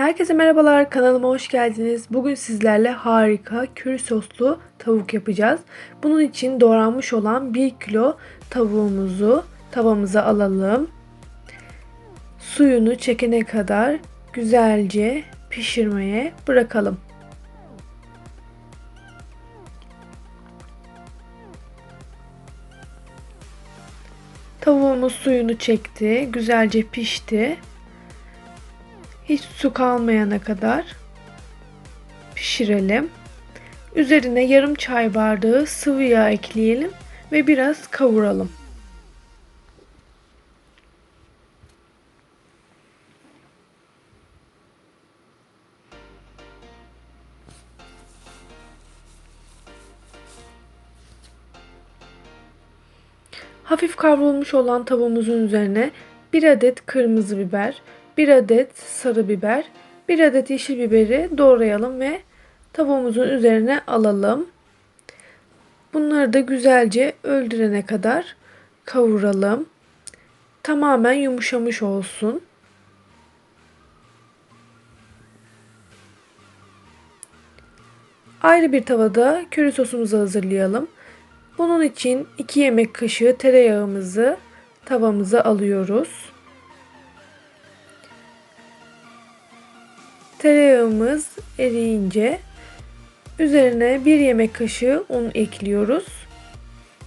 Herkese merhabalar, kanalıma hoş geldiniz. Bugün sizlerle harika köri soslu tavuk yapacağız. Bunun için doğranmış olan 1 kilo tavuğumuzu tavamıza alalım. Suyunu çekene kadar güzelce pişirmeye bırakalım. Tavuğumuz suyunu çekti, güzelce pişti. Hiç su kalmayana kadar pişirelim. Üzerine yarım çay bardağı sıvı yağ ekleyelim ve biraz kavuralım. Hafif kavrulmuş olan tavuğumuzun üzerine 1 adet kırmızı biber, 1 adet sarı biber, 1 adet yeşil biberi doğrayalım ve tavuğumuzun üzerine alalım. Bunları da güzelce öldürene kadar kavuralım. Tamamen yumuşamış olsun. Ayrı bir tavada köri sosumuzu hazırlayalım. Bunun için 2 yemek kaşığı tereyağımızı tavamıza alıyoruz. Tereyağımız eriyince üzerine 1 yemek kaşığı un ekliyoruz.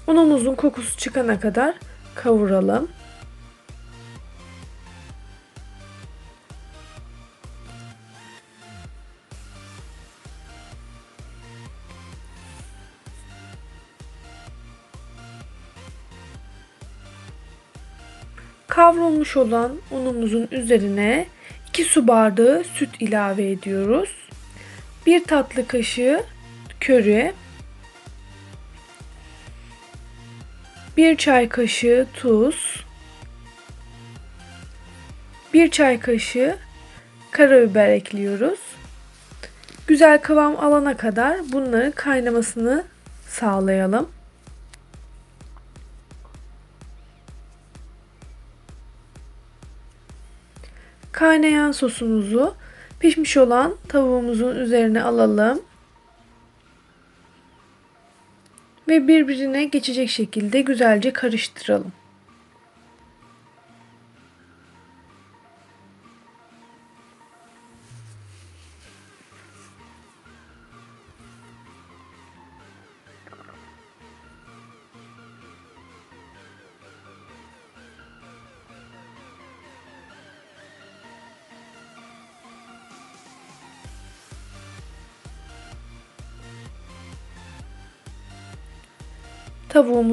Unumuzun kokusu çıkana kadar kavuralım. Kavrulmuş olan unumuzun üzerine 2 su bardağı süt ilave ediyoruz. 1 tatlı kaşığı köri, 1 çay kaşığı tuz, 1 çay kaşığı karabiber ekliyoruz. Güzel kıvam alana kadar bunları kaynamasını sağlayalım. Kaynayan sosumuzu pişmiş olan tavuğumuzun üzerine alalım. Ve birbirine geçecek şekilde güzelce karıştıralım. Tavuğumuz